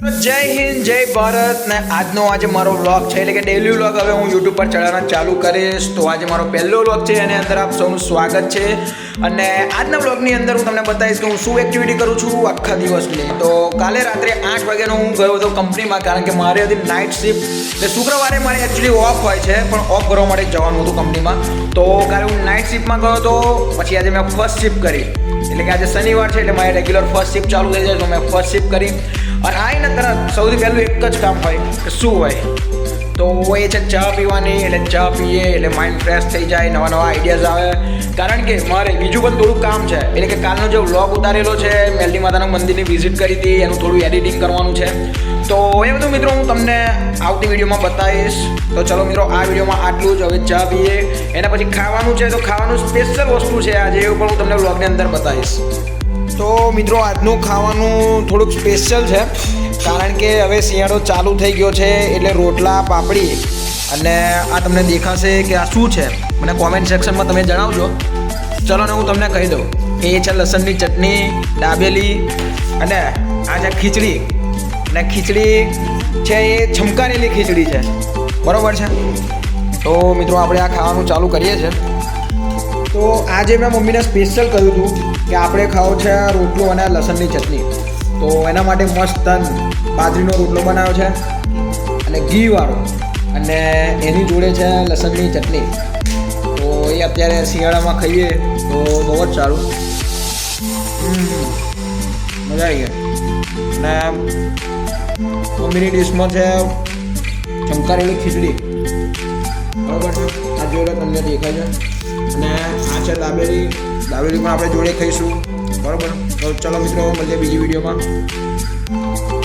જય હિન્દ, જય ભારત ને આજનો આજે મારો વ્લોગ છે. એટલે કે ડેલી વ્લોગ હવે હું યુટ્યુબ પર ચડાવવાનું ચાલુ કરીશ. તો આજે મારો પહેલો વ્લોગ છે, એની અંદર આપ સૌનું સ્વાગત છે. અને આજના વ્લોગની અંદર હું તમને બતાવીશ કે હું શું એક્ટિવિટી કરું છું આખા દિવસની. તો કાલે રાત્રે આઠ વાગ્યાનો હું ગયો હતો કંપનીમાં, કારણ કે મારી હતી નાઇટ શિફ્ટ એટલે શુક્રવારે મારે એકચ્યુઅલી ઓફ હોય છે, પણ ઓફ કરવા માટે જવાનું હતું કંપનીમાં. તો કાલે હું નાઇટ શિફ્ટમાં ગયો હતો, પછી આજે મેં ફર્સ્ટ શિફ્ટ કરી. એટલે કે આજે શનિવાર છે, એટલે મારી રેગ્યુલર ફર્સ્ટ શિફ્ટ ચાલુ થઈ જાય, તો મેં ફર્સ્ટ શિફ્ટ કરી. અને આવીને તરત સૌથી પહેલું એક જ કામ હોય કે શું હોય? તો એ છે ચા પીવાની, એટલે ચા પીએ, એટલે માઇન્ડ ફ્રેશ થઈ જાય, નવા નવા આઈડિયાઝ આવે. કારણ કે મારે બીજું પણ થોડું કામ છે. એટલે કે કાલનો જે વ્લોગ ઉતારેલો છે, મેલડી માતાના મંદિરની વિઝિટ કરી હતી, એનું થોડું એડિટિંગ કરવાનું છે. તો એ બધું મિત્રો હું તમને આવતી વિડીયોમાં બતાવીશ. તો ચલો મિત્રો, આ વિડીયોમાં આટલું જ. હવે ચા પીએ. એના પછી ખાવાનું છે, તો ખાવાનું સ્પેશિયલ વસ્તુ છે આજે એવું પણ હું તમને વ્લોગની અંદર બતાવીશ. તો મિત્રો, આજનું ખાવાનું થોડુંક સ્પેશિયલ છે. કારણ કે હવે શિયાળો ચાલુ થઈ ગયો છે, એટલે રોટલા, પાપડી અને આ તમને દેખાશે કે આ શું છે. મને કોમેન્ટ સેક્શનમાં તમે જણાવજો. ચલો ને હું તમને કહી દઉં એ છે લસણની ચટણી દાબેલી અને આ છે ખીચડી. અને ખીચડી છે એ છમકારેલી ખીચડી છે. બરાબર છે? તો મિત્રો, આપણે આ ખાવાનું ચાલુ કરીએ છીએ. તો આજે મેં મમ્મીને સ્પેશિયલ કહ્યું હતું કે આપણે ખાવો છે રોટલો અને લસણની ચટણી. તો એના માટે મસ્ત તન બાજરીનો રોટલો બનાવ્યો છે અને ઘીવાળો. અને એની જોડે છે લસણની ચટણી. તો એ અત્યારે શિયાળામાં ખાઈએ તો બહુ જ સારું. મજા આવી ગઈ. અને મમ્મીની ડિશમાં છે ચમકારેલી ખીચડી. બરાબર છે? આ જોડે તમને દેખાય છે. અને આ છે દાબેલી. દાબેલી પણ આપણે જોડે ખાઈશું બરાબર? તો ચલો મિત્રો, મળીએ બીજી વિડીયોમાં.